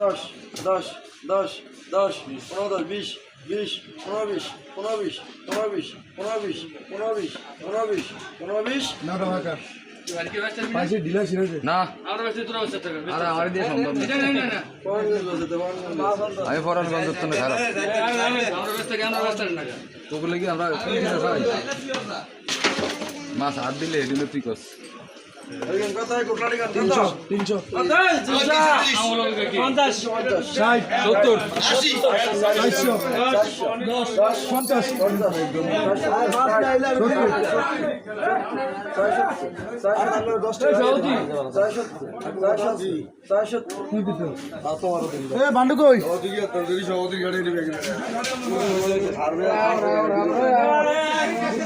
দশ দশ দশ দশ পনেরো দশ বিশ বিশ পনেরো বিশ পনেরো বিশ পনেরো বিশ পনেরো বিশ পনেরো বিশ পনেরো বিশ পনেরো বিশ আমি ফরান তো খারাপ তোকে লাগি আমরা মাছ হাত দিলে দিলে তুই কস তিনশো তিনশো পঞ্চাশ ষাট সত্তর চারশো পঞ্চাশ বান্ডু কই?